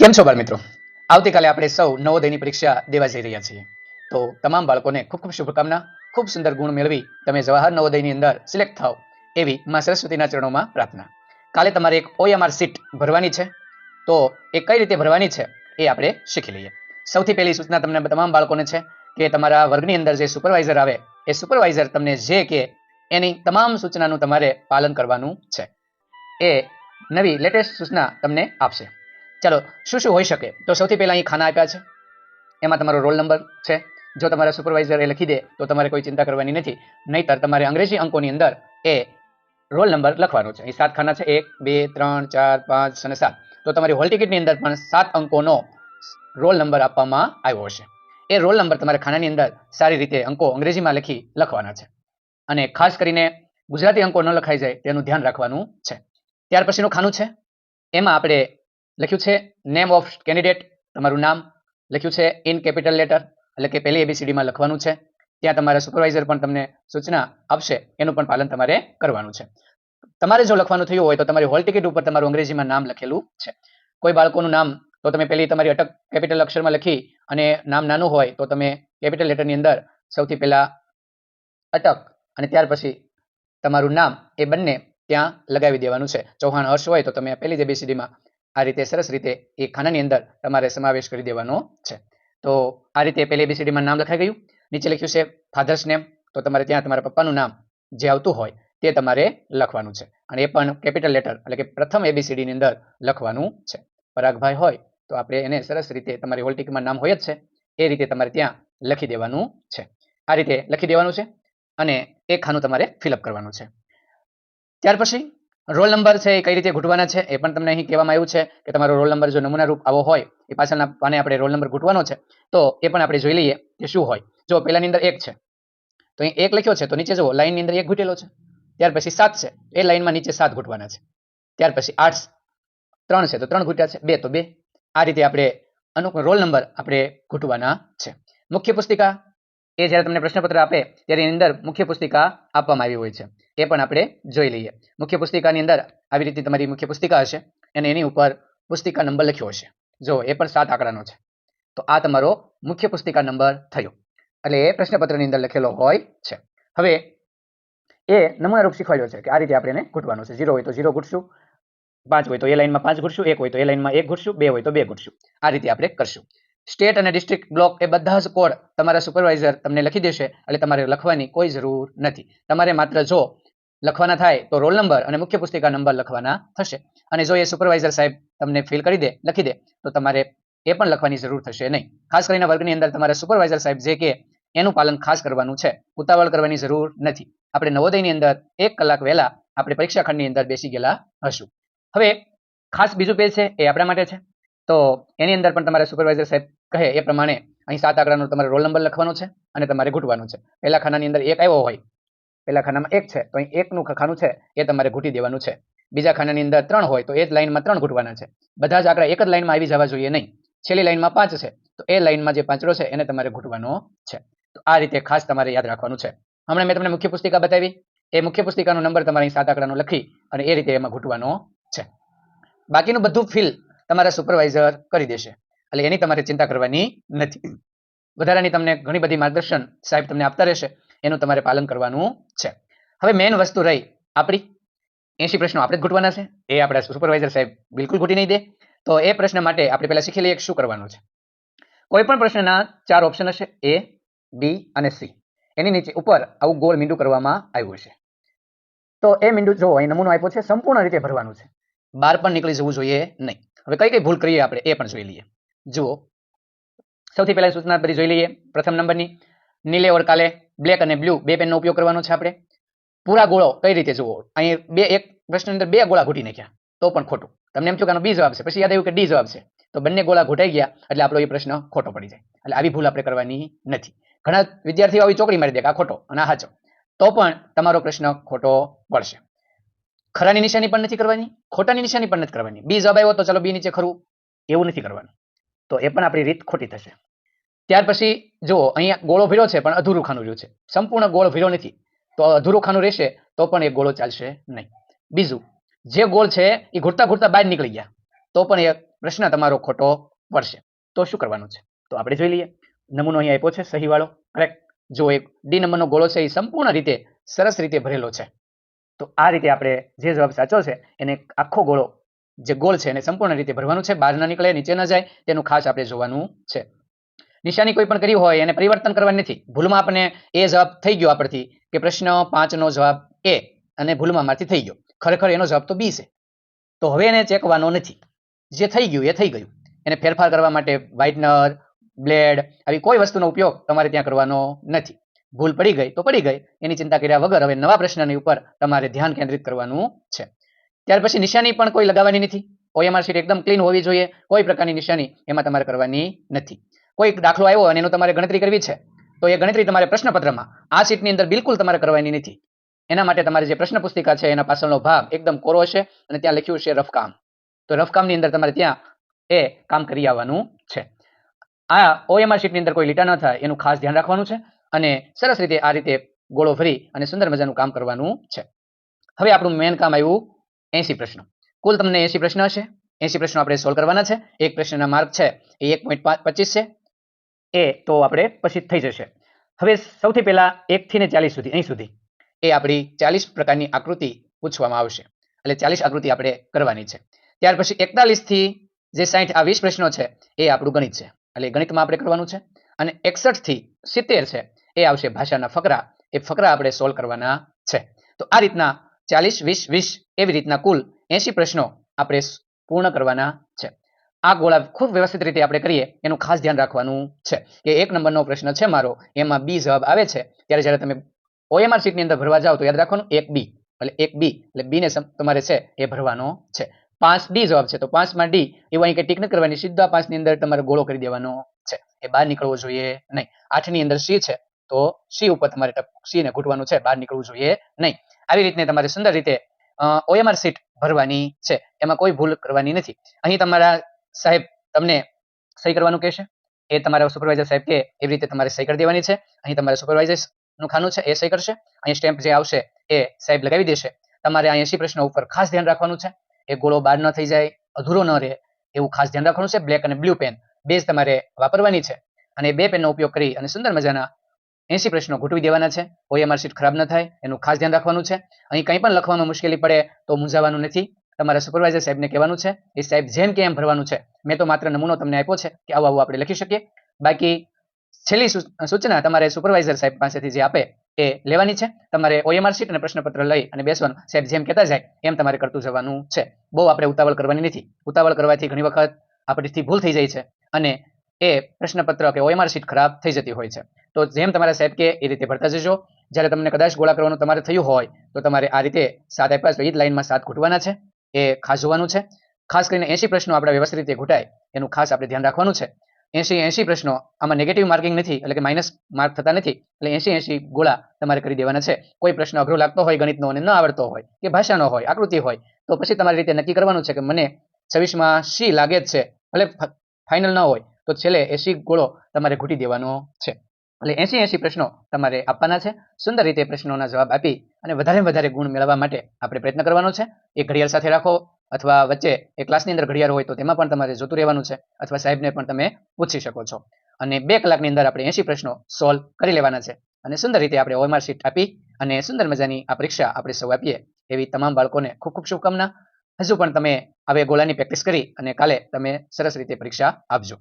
કેમ છો બાળ મિત્રો આવતીકાલે આપણે સૌ નવોદયની પરીક્ષા દેવા જઈ રહ્યા છીએ. તો તમામ બાળકોને ખૂબ ખૂબ શુભકામના, ખૂબ સુંદર ગુણ મેળવી તમે જવાહર નવોદયની અંદર સિલેક્ટ થાઓ એવી માં સરસ્વતીના ચરણોમાં પ્રાર્થના. કાલે તમારે એક ઓએમઆર સીટ ભરવાની છે. તો એ કઈ રીતે ભરવાની છે એ આપણે શીખી લઈએ. સૌથી પહેલી સૂચના તમને તમામ બાળકોને છે કે તમારા વર્ગની અંદર જે સુપરવાઇઝર આવે, એ સુપરવાઇઝર તમને જે કે એની તમામ સૂચનાનું તમારે પાલન કરવાનું છે. એ નવી લેટેસ્ટ સૂચના તમને આપશે. ચાલો, શું શું હોઈ શકે? તો સૌથી પહેલાં અહીં ખાના આપ્યા છે. એમાં તમારો રોલ નંબર છે. જો તમારા સુપરવાઇઝરે લખી દે, તો તમારે કોઈ ચિંતા કરવાની નથી. નહીતર તમારે અંગ્રેજી અંકોની અંદર એ રોલ નંબર લખવાનો છે. અહીં સાત ખાના છે. એક, બે, ત્રણ, ચાર, પાંચ અને સાત. તો તમારી હોલ ટિકિટની અંદર પણ સાત અંકોનો રોલ નંબર આપવામાં આવ્યો હશે. એ રોલ નંબર તમારે ખાનાની અંદર સારી રીતે અંકો અંગ્રેજીમાં લખી લખવાના છે. અને ખાસ કરીને ગુજરાતી અંકો ન લખાઈ જાય તેનું ધ્યાન રાખવાનું છે. ત્યાર પછીનું ખાનું છે. એમાં આપણે લખ્યું છે નેમ ઓફ કેન્ડિડેટ તમારું નામ લખ્યું છે ઇન કેપિટલ લેટર એટલે કે પહેલી એબીસીડીમાં લખવાનું છે. ત્યાં તમારા સુપરવાઇઝર પણ તમને સૂચના આપશે, એનું પણ પાલન તમારે કરવાનું છે. તમારે જો લખવાનું થયું હોય તો તમારી હોલ ટિકિટ ઉપર તમારું અંગ્રેજીમાં નામ લખેલું છે. કોઈ બાળકોનું નામ, તો તમે પહેલી તમારી અટક કેપિટલ અક્ષરમાં લખી અને નામ નાનું હોય તો તમે કેપિટલ લેટરની અંદર સૌથી પહેલા અટક અને ત્યાર પછી તમારું નામ એ બંને ત્યાં લગાવી દેવાનું છે. ચૌહાણ હર્ષ હોય તો તમે પહેલી જ એબીસીડીમાં આ રીતે સરસ રીતે એ ખાનાની અંદર તમારે સમાવેશ કરી દેવાનો છે. તો આ રીતે પહેલી એબીસીડીમાં નામ લખાઈ ગયું. નીચે લખ્યું છે ફાધર્સ નેમ તો તમારે ત્યાં તમારા પપ્પાનું નામ જે આવતું હોય તે તમારે લખવાનું છે. અને એ પણ કેપિટલ લેટર એટલે કે પ્રથમ એબીસીડીની અંદર લખવાનું છે. પરાગભાઈ હોય તો આપણે એને સરસ રીતે તમારી હોલ નામ હોય જ છે. એ રીતે તમારે ત્યાં લખી દેવાનું છે. આ રીતે લખી દેવાનું છે અને એ ખાનું તમારે ફિલઅપ કરવાનું છે. ત્યાર પછી રોલ નંબર છે એ કઈ રીતે ઘૂંટવાના છે એ પણ તમને અહીં કહેવામાં આવ્યું છે કે તમારો રોલ નંબર જો નમૂના રૂપ આવો હોય, એ પાછળના પાને આપણે રોલ નંબર ઘૂંટવાનો છે, તો એ પણ આપણે જોઈ લઈએ કે શું હોય. જો પહેલાની અંદર એક છે, તો અહીં એક લખ્યો છે, તો નીચે જુઓ લાઈનની અંદર એક ઘૂંટેલો છે, ત્યાર પછી સાત છે, એ લાઈનમાં નીચે સાત ઘૂંટવાના છે, ત્યાર પછી આઠ ત્રણ છે, તો ત્રણ ઘૂંટ્યા છે, બે, તો બે. આ રીતે આપણે અનુકૂળ રોલ નંબર આપણે ઘૂંટવાના છે. મુખ્ય પુસ્તિકા એ જ્યારે તમને પ્રશ્નપત્ર આપે, ત્યારે એની અંદર મુખ્ય પુસ્તિકા આપવામાં આવી હોય છે. એ પણ આપણે જોઈ લઈએ. મુખ્ય પુસ્તિકાની અંદર આવી રીતે તમારી મુખ્ય પુસ્તિકા હશે અને એની ઉપર પુસ્તિકા નંબર લખ્યો હશે. જો, એ પણ સાત આંકડાનો છે. તો આ તમારો મુખ્ય પુસ્તિકા નંબર થયો. એટલે એ પ્રશ્નપત્રની અંદર લખેલો હોય છે. હવે, એ નમૂનારૂપ શીખવાડ્યો છે કે આ રીતે આપણે એને ઘૂંટવાનું છે. ઝીરો હોય તો ઝીરો ઘૂંટશું, પાંચ હોય તો એ લાઈનમાં પાંચ ઘૂંટશું, એક હોય તો એ લાઈનમાં એક ઘૂંટશું, બે હોય તો બે ઘૂંટશું. આ રીતે આપણે કરશું. સ્ટેટ અને ડિસ્ટ્રિક્ટ બ્લોક એ બધા જ કોડ તમારા સુપરવાઇઝર તમને લખી દેશે એટલે તમારે લખવાની કોઈ જરૂર નથી. તમારે માત્ર જો લખવાના થાય તો રોલ નંબર અને મુખ્ય પુસ્તિકા નંબર લખવાના થશે અને જો એ સુપરવાઇઝર સાહેબ તમને ફિલ કરી દે, લખી દે, તો તમારે એ પણ લખવાની જરૂર થશે નહીં. ખાસ કરીને વર્ગની અંદર તમારે સુપરવાઇઝર સાહેબ જે કે એનું પાલન ખાસ કરવાનું છે. ઉતાવળ કરવાની જરૂર નથી. આપણે નવોદયની અંદર એક કલાક વહેલા આપણે પરીક્ષા ખંડની અંદર બેસી ગયેલા હશું. હવે ખાસ બીજું પેજ છે એ આપણા માટે છે. તો એની અંદર પણ તમારે સુપરવાઇઝર સાહેબ કહે એ પ્રમાણે અહીં સાત આંકડાનો તમારે રોલ નંબર લખવાનો છે અને તમારે ઘૂંટવાનું છે. પહેલા ખાનાની અંદર એક આવ્યો હોય, પહેલા ખાનામાં એક છે, તો અહીં એકનું ખાનું છે, એ તમારે ઘૂંટી દેવાનું છે. બીજા ખાનાની અંદર ત્રણ હોય, તો એ જ લાઇનમાં ત્રણ ઘૂંટવાના છે. બધા જ આંકડા એક જ લાઇનમાં આવી જવા જોઈએ નહીં. છેલ્લી લાઇનમાં પાંચ છે, તો એ લાઇનમાં જે પાંચડો છે, એને તમારે ઘૂંટવાનો છે. તો આ રીતે ખાસ તમારે યાદ રાખવાનું છે. હમણાં મેં તમને મુખ્ય પુસ્તિકા બતાવી. એ મુખ્ય પુસ્તિકાનો નંબર તમારે અહીં સાત આંકડાનો લખી અને એ રીતે એમાં ઘૂંટવાનો છે. બાકીનું બધું ફિલ તમારા સુપરવાઇઝર કરી દેશે. એટલે એની તમારે ચિંતા કરવાની નથી. વધારાની તમને ઘણી બધી માર્ગદર્શન સાહેબ તમને આપતા રહેશે. એનું તમારે પાલન કરવાનું છે. હવે મેઇન વસ્તુ રહી આપણી. એસી પ્રશ્નો આપણે જ ઘૂંટવાના છે. એ આપણા સુપરવાઇઝર સાહેબ બિલકુલ ઘૂંટી નહીં દે. તો એ પ્રશ્ન માટે આપણે પહેલા શીખી લઈએ શું કરવાનું છે. કોઈ પણ પ્રશ્નના ચાર ઓપ્શન હશે એ બી અને સી એની નીચે ઉપર આવું ગોળ મીંડું કરવામાં આવ્યું છે. તો એ મીંડું જો અહીં નમૂનો આપ્યો છે, સંપૂર્ણ રીતે ભરવાનું છે. બહાર પણ નીકળી જવું જોઈએ નહીં. હવે કઈ કઈ ભૂલ કરીએ આપણે એ પણ જોઈ લઈએ. જુઓ. સૌથી પહેલાં સૂચના બધી જોઈ લઈએ. પ્રથમ નંબરની. નીલે ઓર કાલે બ્લેક અને બ્લુ બે પેનનો ઉપયોગ કરવાનો છે આપણે. પૂરા ગોળો કઈ રીતે જુઓ? અહીં બે એક પ્રશ્ન અંદર બે ગોળા ઘૂટી નાખ્યા. તો પણ ખોટું. તમને એમ થયું આનો બી જવાબ છે. પછી યાદ આવ્યું કે ડી જવાબ છે. તો બંને ગોળા ઘૂટાઈ ગયા એટલે આપણો એ પ્રશ્ન ખોટો પડી જાય. એટલે આવી ભૂલ આપણે કરવાની નથી. ઘણા વિદ્યાર્થીઓ આવી ચોકડી મારી દે કે આ ખોટો અને આ સાચો. તો પણ તમારો પ્રશ્ન ખોટો પડશે. ખરાની નિશાની પણ નથી કરવાની, ખોટાની નિશાની પણ નથી કરવાની. બી જવાબ આવ્યો તો ચાલો બી નીચે ખરું, એવું નથી કરવાનું. તો એ પણ આપણી રીત ખોટી થશે. ત્યાર પછી જુઓ, અહીંયા ગોળો ભીરો છે, પણ અધૂરું ખાનું રહ્યું છે. સંપૂર્ણ ગોળ ભીરો નથી. તો અધૂરું ખાનું રહેશે, તો પણ એ ગોળો ચાલશે નહીં. બીજું, જે ગોળ છે, એ ઘૂરતા ઘૂરતા બહાર નીકળી ગયા. તો પણ એ પ્રશ્ન તમારો ખોટો પડશે. તો શું કરવાનું છે? તો આપણે જોઈ લઈએ. નમૂનો અહીંયા આપ્યો છે, સહીવાળો. કરેક્ટ જો એક ડી નંબરનો ગોળો છે, એ સંપૂર્ણ રીતે સરસ રીતે ભરેલો છે. તો આ રીતે આપણે જે જવાબ સાચો છે, એને આખો ગોળો, જે ગોળ છે એને સંપૂર્ણ રીતે ભરવાનું છે, બહાર ના નીકળે, નીચે ન જાય, તેનું ખાસ આપણે જોવાનું છે. નિશાની કોઈ પણ કરી હોય એને પરિવર્તન કરવાની નથી. ભૂલમાં આપણે એ જવાબ થઈ ગયો આપણથી કે પ્રશ્ન પાંચનો જવાબ એ અને ભૂલમાં મારથી થઈ ગયો. ખરેખર એનો જવાબ તો બી છે. તો હવે એને ચેકવાનો નથી. જે થઈ ગયું એ થઈ ગયું. એને ફેરફાર કરવા માટે વ્હાઇટનર બ્લેડ આવી કોઈ વસ્તુનો ઉપયોગ તમારે ત્યાં કરવાનો નથી. ભૂલ પડી ગઈ તો પડી ગઈ. એની ચિંતા કર્યા વગર હવે નવા પ્રશ્નની ઉપર તમારે ધ્યાન કેન્દ્રિત કરવાનું છે. ત્યાર પછી નિશાની પણ કોઈ લગાવવાની નથી. ઓએમઆર શીટ એકદમ ક્લીન હોવી જોઈએ. કોઈ પ્રકારની નિશાની એમાં તમારે કરવાની નથી. કોઈ દાખલો આવ્યો અને એનો તમારે ગણતરી કરવી છે, તો એ ગણતરી તમારે પ્રશ્નપત્રમાં આ શીટની અંદર બિલકુલ તમારે કરવાની નથી. એના માટે તમારે જે પ્રશ્ન પુસ્તિકા છે એના પાછળનો ભાગ એકદમ કોરો હશે અને ત્યાં લખ્યું છે રફકામ. તો રફકામની અંદર તમારે ત્યાં એ કામ કરી આવવાનું છે. આ ઓએમઆર શીટની અંદર કોઈ લીટા ન થાય, એનું ખાસ ધ્યાન રાખવાનું છે. અને સરસ રીતે આ રીતે ગોળો ભરી અને સુંદર મજાનું કામ કરવાનું છે. હવે આપણું મેન કામ આવ્યું એસી પ્રશ્નો. કુલ તમને એસી પ્રશ્ન હશે. એસી પ્રશ્નો આપણે સોલ્વ કરવાના છે. એક પ્રશ્નના માર્ક છે એ એક પોઈન્ટ છે. એ તો આપણે પછી થઈ જશે. હવે સૌથી પહેલા એકથી ને ચાલીસ સુધી, અહીં સુધી. એ આપણી ચાલીસ પ્રકારની આકૃતિ પૂછવામાં આવશે. એટલે ચાલીસ આકૃતિ આપણે કરવાની છે. ત્યાર પછી એકતાલીસથી જે સાઠ આ વીસ પ્રશ્નો છે એ આપણું ગણિત છે. એટલે ગણિતમાં આપણે કરવાનું છે. અને એકસઠથી સિત્તેર છે એ આવશે ભાષાના ફકરા. એ ફકરા આપણે સોલ્વ કરવાના છે. તો આ રીતના ચાલીસ, વીસ વીસ એવી રીતના કુલ એસી પ્રશ્નો આપણે પૂર્ણ કરવાના છે. આ ગોળા ખૂબ વ્યવસ્થિત રીતે આપણે કરીએ, એનું ખાસ ધ્યાન રાખવાનું છે. કે એક નંબરનો પ્રશ્ન છે મારો, એમાં બી જવાબ આવે છે. ત્યારે જ્યારે તમે ઓએમઆર શીટની અંદર ભરવા જાઓ તો યાદ રાખવાનું, એક બી. એટલે એક બી, એટલે બી ને તમારે છે એ ભરવાનો છે. પાંચ ડી જવાબ છે. તો પાંચમાં ડી, એવું અહીં કંઈ ટીક નથી કરવાની, સીધા પાંચની અંદર તમારે ગોળો કરી દેવાનો છે. એ બહાર નીકળવો જોઈએ નહીં. આઠની અંદર સી છે. તો સી ઉપર તમારે સી ને ઘૂંટવાનું છે, બહાર નીકળવું જોઈએ નહીં. આવી રીતને તમારે સુંદર રીતે ઓએમઆર સીટ ભરવાની છે. એમાં કોઈ ભૂલ કરવાની નથી. અહીં તમારા સાહેબ તમને સહી કરવાનું કહેશે. એ તમારા સુપરવાઇઝર સાહેબ કે એવી રીતે તમારે સહી કરી દેવાની છે. અહીં તમારે સુપરવાઇઝરનું ખાનું છે, એ સહી કરશે. અહીં સ્ટેમ્પ જે આવશે, એ સાહેબ લગાવી દેશે. તમારે આ એસી પ્રશ્નો ઉપર ખાસ ધ્યાન રાખવાનું છે. એ ગોળો બહાર ન થઈ જાય, અધૂરો ન રહે, એવું ખાસ ધ્યાન રાખવાનું છે. બ્લેક અને બ્લુ પેન બે તમારે વાપરવાની છે. અને બે પેનનો ઉપયોગ કરી અને સુંદર મજાના એસી પ્રશ્નો ઘૂંટવી દેવાના છે. ઓએમઆર શીટ ખરાબ ન થાય, એનું ખાસ ધ્યાન રાખવાનું છે. અહીં કંઈ પણ લખવામાં મુશ્કેલી પડે તો મૂંઝાવાનું નથી. તમારા સુપરવાઇઝર સાહેબને કહેવાનું છે, એ સાહેબ જેમ કે એમ ભરવાનું છે. મેં તો માત્ર નમૂનો તમને આપ્યો છે કે આવું આવું આપણે લખી શકીએ. બાકી છેલ્લી સૂચના તમારે સુપરવાઇઝર સાહેબ પાસેથી જે આપે એ લેવાની છે. તમારે ઓએમઆર શીટ અને પ્રશ્નપત્ર લઈ અને બેસવાનું. સાહેબ જેમ કહેતા જાય એમ તમારે કરતું જવાનું છે. બહુ આપણે ઉતાવળ કરવાની નથી. ઉતાવળ કરવાથી ઘણી વખત આપણીથી ભૂલ થઈ જાય છે અને એ પ્રશ્નપત્ર કે ઓએમઆર શીટ ખરાબ થઈ જતી હોય છે. તો જેમ તમારા સાહેબ કે એ રીતે ભરતા જજો. જ્યારે તમને કદાચ ગોળા કરવાનું તમારે થયું હોય, તો તમારે આ રીતે સાત આપ્યા એ જ લાઇનમાં સાત ઘૂંટવાના છે. એ ખાસ જોવાનું છે. ખાસ કરીને એસી પ્રશ્નો આપણે વ્યવસ્થિત રીતે ઘૂંટાય એનું ખાસ આપણે ધ્યાન રાખવાનું છે. એસી એસી પ્રશ્નો આમાં નેગેટિવ માર્કિંગ નથી, એટલે કે માઇનસ માર્ક થતા નથી, એટલે એસી એસી ગોળા તમારે કરી દેવાના છે. કોઈ પ્રશ્ન અઘરો લાગતો હોય, ગણિતનો અને ન આવડતો હોય, કે ભાષાનો હોય, આકૃતિ હોય, તો પછી તમારી રીતે નક્કી કરવાનું છે કે મને છવ્વીસમાં સી લાગે જ છે. ભલે ફાઇનલ ન હોય તો છેલ્લે એસી ગોળો તમારે ઘૂટી દેવાનો છે. એટલે એસી એસી પ્રશ્નો તમારે આપવાના છે. સુંદર રીતે પ્રશ્નોના જવાબ આપી અને વધારે વધારે ગુણ મેળવવા માટે આપણે પ્રયત્ન કરવાનો છે. એ ઘડિયાળ સાથે રાખો અથવા વચ્ચે એ ક્લાસની અંદર ઘડિયાળ હોય તો તેમાં પણ તમારે જોતું રહેવાનું છે અથવા સાહેબને પણ તમે પૂછી શકો છો. અને બે કલાકની અંદર આપણે એસી પ્રશ્નો સોલ્વ કરી લેવાના છે. અને સુંદર રીતે આપણે ઓએમઆર શીટ આપી અને સુંદર મજાની આ પરીક્ષા આપણે સૌ આપીએ એવી તમામ બાળકોને ખૂબ ખૂબ શુભકામના. હજુ પણ તમે હવે ગોળાની પ્રેક્ટિસ કરી અને કાલે તમે સરસ રીતે પરીક્ષા આપજો.